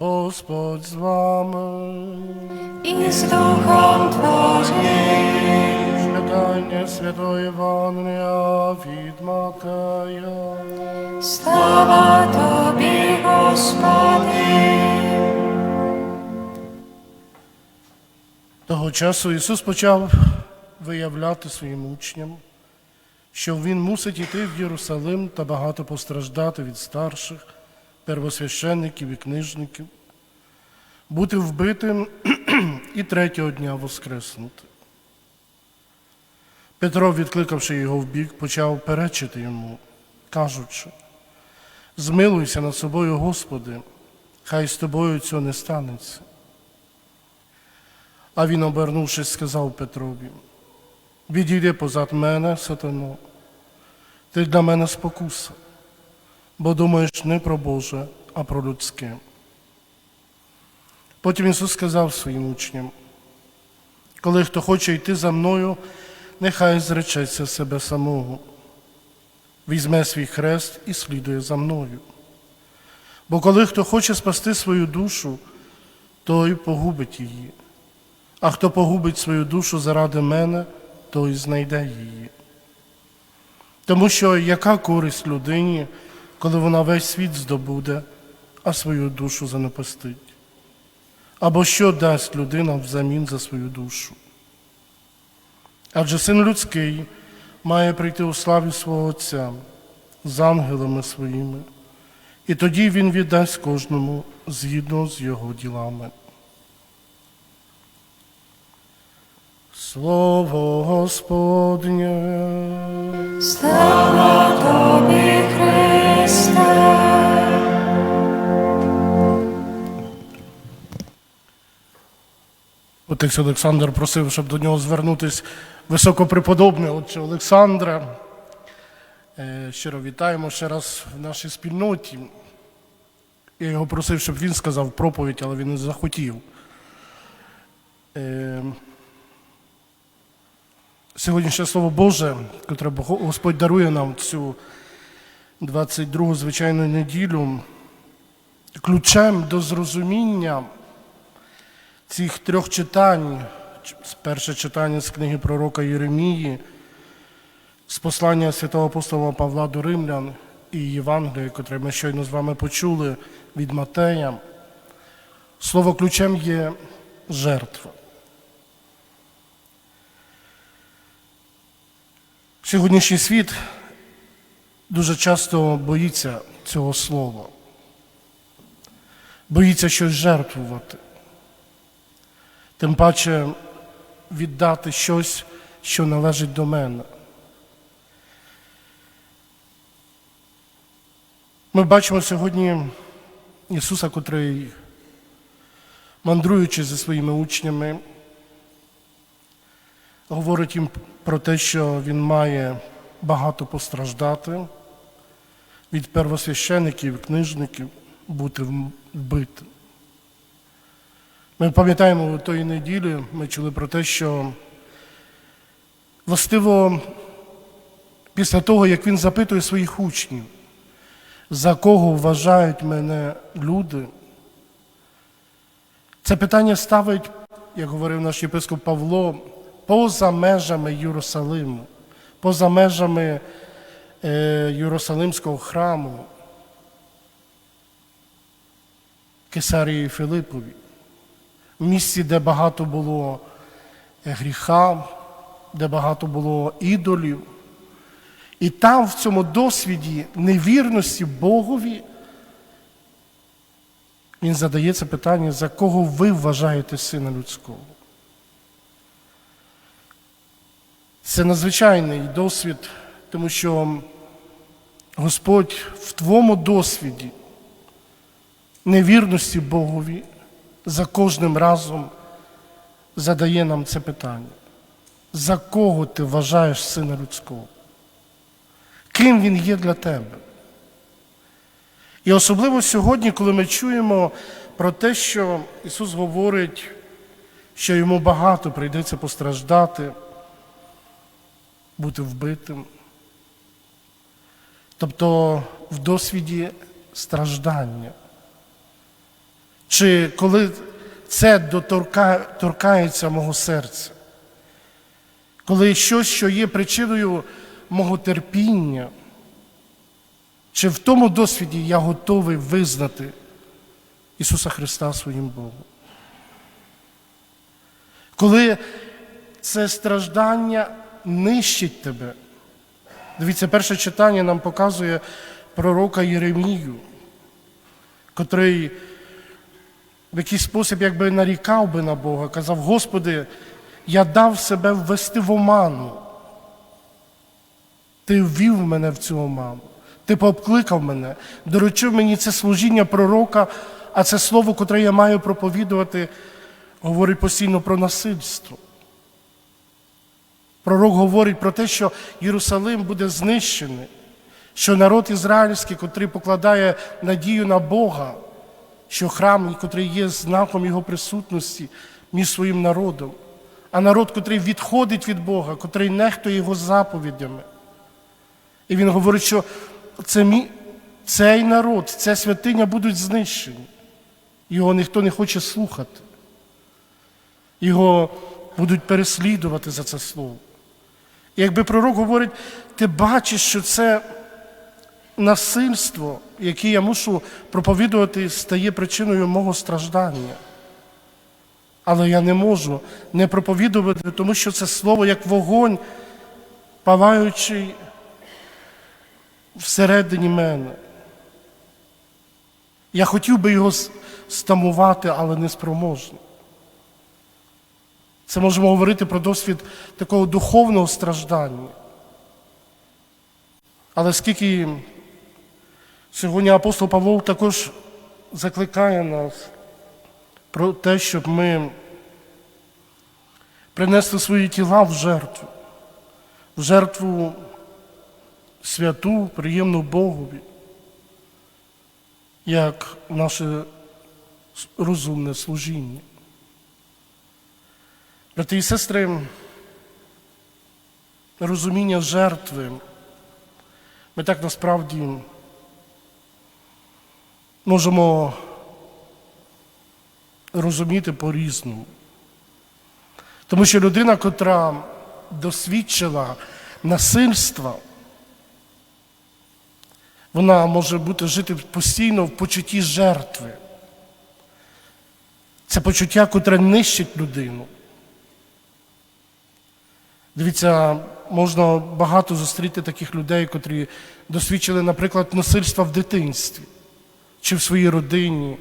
Господь з вами. і з Духом Твоїм. Читання Святої Євангелія від Матея. Слава Тобі, Господи. Того часу Ісус почав виявляти своїм учням, що Він мусить йти в Єрусалим та багато постраждати від старших, первосвященників і книжників, бути вбитим і третього дня воскреснути. Петро, відкликавши його вбік, почав перечити йому, кажучи, змилуйся над собою, Господи, хай з тобою цього не станеться. А він, обернувшись, сказав Петрові: Відійди позад мене, сатано, ти для мене спокуса, бо думаєш не про Боже, а про людське. Потім Ісус сказав своїм учням: коли хто хоче йти за мною, нехай зречеться себе самого, візьме свій хрест і слідує за мною. Бо коли хто хоче спасти свою душу, той погубить її. А хто погубить свою душу заради мене, той знайде її. Тому що яка користь людині, коли вона весь світ здобуде, а свою душу занапастить? Або що дасть людина взамін за свою душу? Адже син людський має прийти у славі свого Отця з ангелами своїми, і тоді він віддасть кожному згідно з його ділами. Слово Господнє. Слава Тобі, Христе. Отець Олександр просив, щоб до нього звернутись високопреподобний отче Олександра. Е, Щиро вітаємо ще раз в нашій спільноті. Я його просив, щоб він сказав проповідь, але він не захотів. Е, Сьогоднішнє Слово Боже, котре Господь дарує нам цю 22 звичайну неділю, ключем до зрозуміння цих трьох читань, перше читання з книги пророка Єремії, з послання святого апостола Павла до Римлян і Євангелія, котре ми щойно з вами почули від Матея. Слово ключем є жертва. Сьогоднішній світ дуже часто боїться цього слова, боїться щось жертвувати тим паче віддати щось, що належить до мене. Ми бачимо сьогодні Ісуса, котрий, мандруючи зі своїми учнями, говорить їм про те, що Він має багато постраждати від первосвящеників, книжників, бути вбитим. Ми пам'ятаємо тої неділі, ми чули про те, що властиво після того, як він запитує своїх учнів, за кого вважають мене люди, це питання ставить, як говорив наш єпископ Павло, поза межами Єрусалиму, поза межами е, Єрусалимського храму Кесарії Филипові в місці, де багато було гріха, де багато було ідолів. І там, в цьому досвіді невірності Богові, він задає це питання, за кого ви вважаєте сина людського. Це надзвичайний досвід, тому що Господь в твоєму досвіді невірності Богові за кожним разом задає нам це питання. За кого ти вважаєш сина людського? Ким він є для тебе? І особливо сьогодні, коли ми чуємо про те, що Ісус говорить, що йому багато прийдеться постраждати, бути вбитим. Тобто в досвіді страждання. Чи коли це доторка, торкається мого серця, коли щось, що є причиною мого терпіння, чи в тому досвіді я готовий визнати Ісуса Христа своїм Богом. Коли це страждання нищить тебе. Дивіться, перше читання нам показує пророка Єремію, котрий в якийсь спосіб якби нарікав би на Бога, казав, Господи, я дав себе ввести в оману. Ти ввів мене в цю оману. Ти пообкликав мене, доручив мені це служіння пророка, а це слово, котре я маю проповідувати, говорить постійно про насильство. Пророк говорить про те, що Єрусалим буде знищений, що народ ізраїльський, котрий покладає надію на Бога, що храм, котрий є знаком Його присутності між своїм народом, а народ, котрий відходить від Бога, котрий нехтує Його заповідями. І він говорить, що це мі... цей народ, ця святиня будуть знищені. Його ніхто не хоче слухати. Його будуть переслідувати за це слово. І якби пророк говорить, ти бачиш, що це насильство, яке я мушу проповідувати, стає причиною мого страждання. Але я не можу не проповідувати, тому що це слово як вогонь, палаючий всередині мене. Я хотів би його стамувати, але не спроможний. Це можемо говорити про досвід такого духовного страждання. Але скільки сьогодні апостол Павло також закликає нас про те, щоб ми принесли свої тіла в жертву, в жертву святу, приємну Богові, як наше розумне служіння. Брати і сестри, розуміння жертви, ми так насправді можемо розуміти по-різному. Тому що людина, котра досвідчила насильства, вона може бути жити постійно в почутті жертви. Це почуття, котре нищить людину. Дивіться, можна багато зустріти таких людей, котрі досвідчили, наприклад, насильства в дитинстві, чи в своїй родині,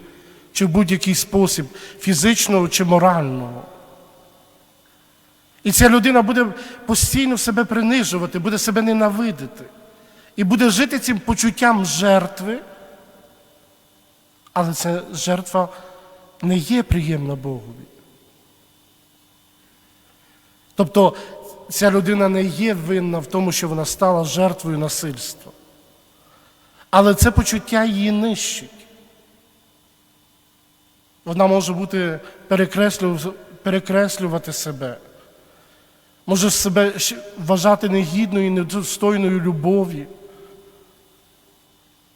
чи в будь-який спосіб, фізичного чи морального. І ця людина буде постійно себе принижувати, буде себе ненавидити. І буде жити цим почуттям жертви, але ця жертва не є приємна Богові. Тобто ця людина не є винна в тому, що вона стала жертвою насильства. Але це почуття її нищить. Вона може бути перекреслювати себе, може себе вважати негідною недостойною любові.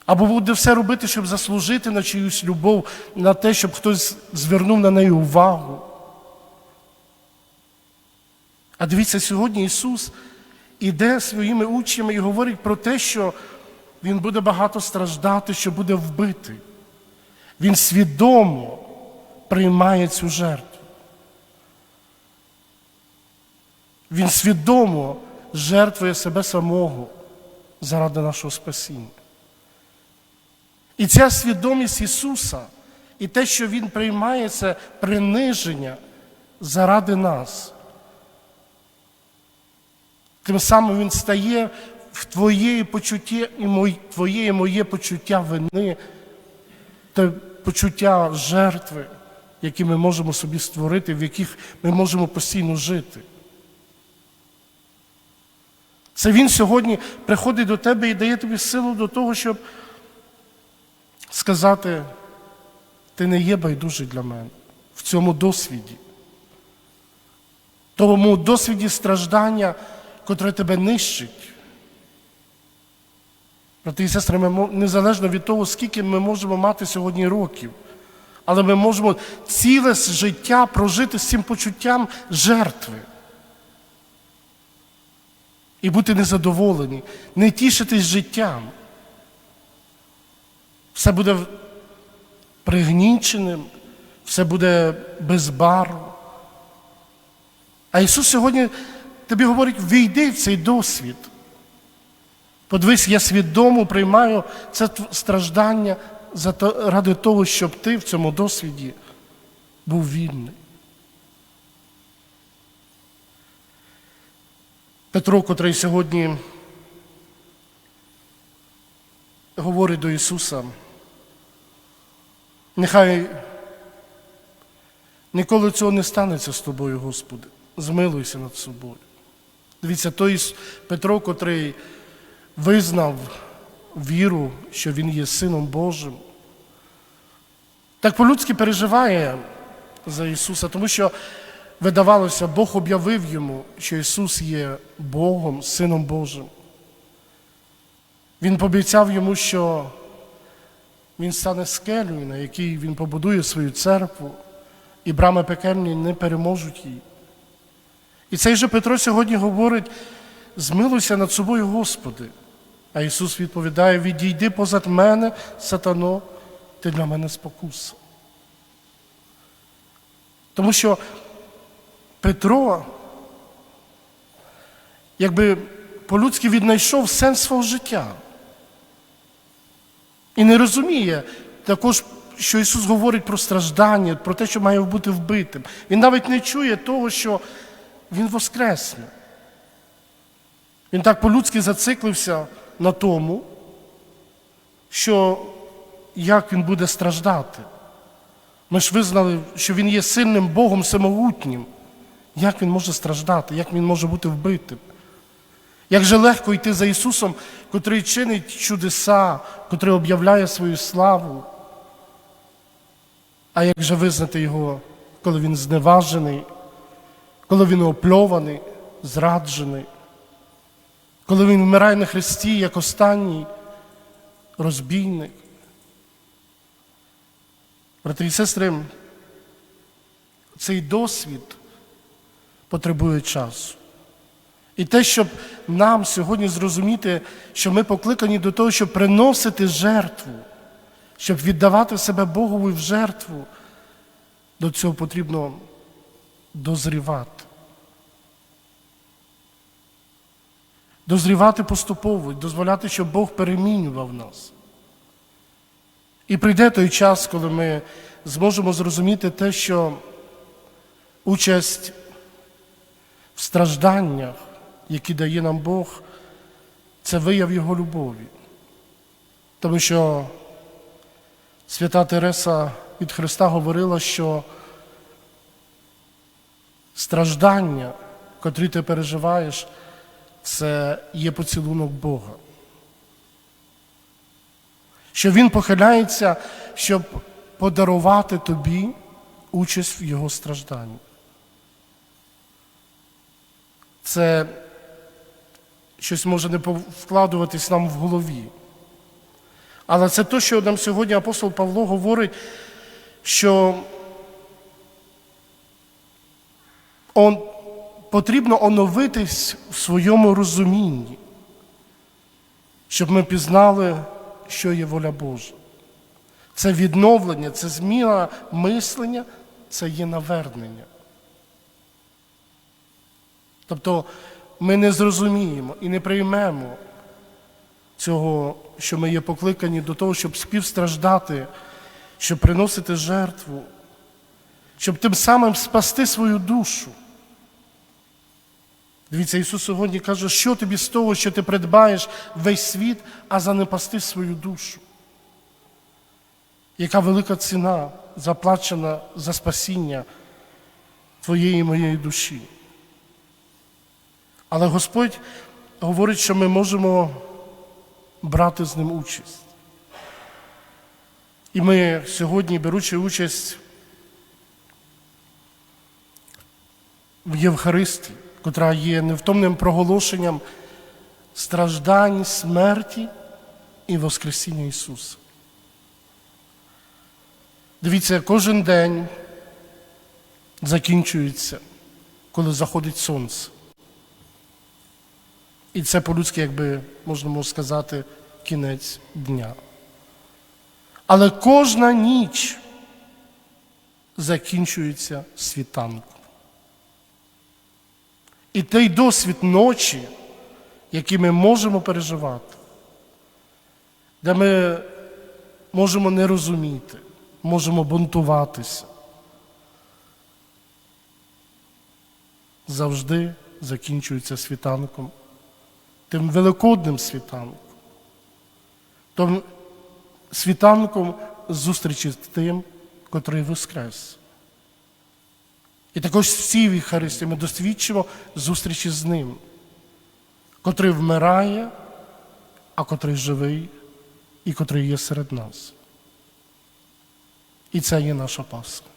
Або буде все робити, щоб заслужити на чиюсь любов, на те, щоб хтось звернув на неї увагу. А дивіться, сьогодні Ісус іде своїми учнями і говорить про те, що Він буде багато страждати, що буде вбитий. Він свідомо приймає цю жертву. Він свідомо жертвує себе самого заради нашого спасіння. І ця свідомість Ісуса, і те, що Він приймає, це приниження заради нас. Тим самим Він стає в твоєї почутті і мої, твоє і моє почуття вини, те почуття жертви, які ми можемо собі створити, в яких ми можемо постійно жити. Це Він сьогодні приходить до тебе і дає тобі силу до того, щоб сказати, ти не є байдужий для мене в цьому досвіді. Тому досвіді страждання, котре тебе нищить. Брати і сестри, ми, незалежно від того, скільки ми можемо мати сьогодні років, Але ми можемо ціле життя прожити з цим почуттям жертви. І бути незадоволені, не тішитись життям. Все буде пригніченим, все буде без. А Ісус сьогодні тобі говорить: війди в цей досвід. Подивись, я свідомо приймаю це страждання ради того, щоб ти в цьому досвіді був вільний. Петро, котрий сьогодні говорить до Ісуса, нехай ніколи цього не станеться з тобою, Господи. Змилуйся над собою. Дивіться, той Петро, котрий визнав віру, що він є Сином Божим, так по-людськи переживає за Ісуса, тому що, видавалося, Бог об'явив йому, що Ісус є Богом, Сином Божим. Він пообіцяв йому, що він стане скелею, на якій він побудує свою церкву, і брами пекельні не переможуть її. І цей же Петро сьогодні говорить: змилуйся над собою, Господи. А Ісус відповідає: відійди позад мене, сатано, ти для мене спокуса. Тому що Петро, якби по-людськи віднайшов сенс свого життя. І не розуміє також, що Ісус говорить про страждання, про те, що має бути вбитим. Він навіть не чує того, що Він воскресне. Він так по-людськи зациклився на тому, що як він буде страждати. Ми ж визнали, що він є сильним Богом самогутнім. Як він може страждати, як він може бути вбитим? Як же легко йти за Ісусом, котрий чинить чудеса, котрий об'являє свою славу. А як же визнати Його, коли він зневажений, коли він опльований, зраджений, коли він вмирає на хресті як останній розбійник? Брати і сестри, цей досвід потребує часу. І те, щоб нам сьогодні зрозуміти, що ми покликані до того, щоб приносити жертву, щоб віддавати себе Богові в жертву, до цього потрібно дозрівати. Дозрівати поступово, дозволяти, щоб Бог перемінював нас. І прийде той час, коли ми зможемо зрозуміти те, що участь в стражданнях, які дає нам Бог, це вияв Його любові. Тому що свята Тереса від Христа говорила, що страждання, котрі ти переживаєш, це є поцілунок Бога. Що Він похиляється, щоб подарувати тобі участь в Його стражданні. Це щось може не вкладуватись нам в голові. Але це те, що нам сьогодні апостол Павло говорить, що он, потрібно оновитись в своєму розумінні, щоб ми пізнали, що є воля Божа. Це відновлення, це зміна мислення, це є навернення. Тобто ми не зрозуміємо і не приймемо цього, що ми є покликані до того, щоб співстраждати, щоб приносити жертву, щоб тим самим спасти свою душу. Дивіться, Ісус сьогодні каже, що тобі з того, що ти придбаєш весь світ, а занепасти свою душу. Яка велика ціна заплачена за спасіння твоєї моєї душі. Але Господь говорить, що ми можемо брати з ним участь. І ми сьогодні, беручи участь в Євхаристії, котра є невтомним проголошенням страждань, смерті і Воскресіння Ісуса. Дивіться, кожен день закінчується, коли заходить сонце. І це по-людськи, якби можна сказати, кінець дня. Але кожна ніч закінчується світанком. І той досвід ночі, який ми можемо переживати, де ми можемо не розуміти, можемо бунтуватися, завжди закінчується світанком, тим великодним світанком, тим світанком зустрічі з тим, котрий воскрес. І також всі в ми досвідчимо зустрічі з ним, котрий вмирає, а котрий живий і котрий є серед нас. І це є наша Пасха.